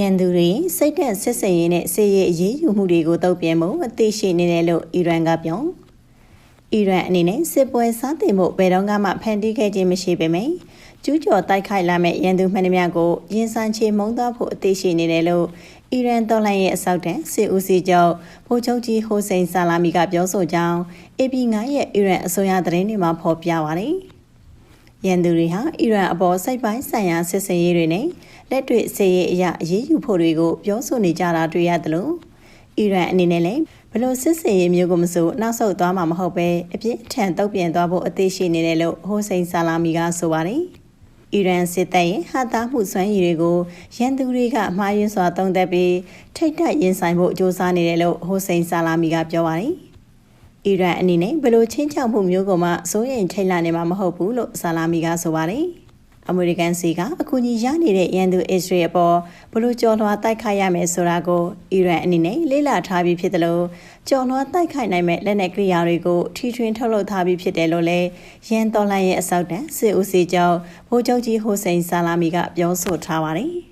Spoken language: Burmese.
ရန်သူတွေစိတ်သက်ဆက်ဆံရေးနဲ့စစ်ရေးအရေးယူမှုတွေကိုတုံ့ပြန်မှုအသိရှိနေတယ်လို့အီရန်ကပြောအီရန်အနေနဲ့စစ်ပွဲစားတင်မှုဘယ်တော့မှဖန်တီးခဲ့ခြင်းမရှိပေမယ့်ကျူးကျော်တိုက်ခိုက်လာမဲ့ရန်သူမှန်သမျှကိုရင်ဆိုင်ချေမှုန်းသွားဖို့အသိရှိနေတယ်လို့အီရန်တော်လှန်ရေးအစောက်တန်စစ်ဦးစီးချုပ်ဗိုလ်ချုပ်ကြီးဟိုစိန်ဆာလာမီကပြောဆိုကြောင်း AP9 ရဲ့အီရန်အစိုးရသတင်းတွေမှာဖော်ပြပါတယ်။ ရန်သူတွေဟာအီရန်အပေါ်စိတ်ပိုင်းဆိုင်ရာစစ်စင်ရေးတွေနဲ့လက်တွေ့စစ်ရေးအရာအရေးယူဖို့တွေကိုပြောဆိုနေကြတာတွေ့ရတယ်လို့အီရန်အနေနဲ့လည်းဘလို့စစ်စင်ရေးမျိုးကိုမဆိုနောက်ဆုတ်သွားမှာမဟုတ်ပဲအပြင်းထန်တုတ်ပြန်သွားဖို့အသေးရှိနေတယ်လို့ဟိုစိန်ဆာလာမီကဆိုပါတယ်။အီရန်စစ်တပ်ရဲ့ဟာတာမှုစွမ်းရည်တွေကိုရန်သူတွေကမှားယွင်းစွာတုံ့တက်ပြီးထိတ်တက်ရင်ဆိုင်ဖို့ကြိုးစားနေတယ်လို့ဟိုစိန်ဆာလာမီကပြောပါတယ်။ အီရန်အနေနဲ့ဘယ်လိုချင်းချောက်မှုမျိုးကိုမှစိုးရိမ်ထိတ်လန့်နေမှာမဟုတ်ဘူးလို့ဆာလာမီကဆိုပါတယ်။အမေရိကန်စီကအကူအညီရနေတဲ့ရန်သူအစ္စရေးအပေါ်ဘလို့ကြော်လွှာတိုက်ခိုက်ရမယ်ဆိုတာကိုအီရန်အနေနဲ့လေ့လာထားပြီးဖြစ်တယ်လို့ကြော်လွှာတိုက်ခိုက်နိုင်မဲ့လက်နက်ကိရိယာတွေကိုထိထွင်းထုတ်လုပ်ထားပြီးဖြစ်တယ်လို့လည်းရန်တော်လှန်ရဲ့အစောက်တန်စစ်ဦးစီးချုပ်ဗိုလ်ချုပ်ကြီးဟိုစိန်ဆာလာမီကပြောဆိုထားပါတယ်။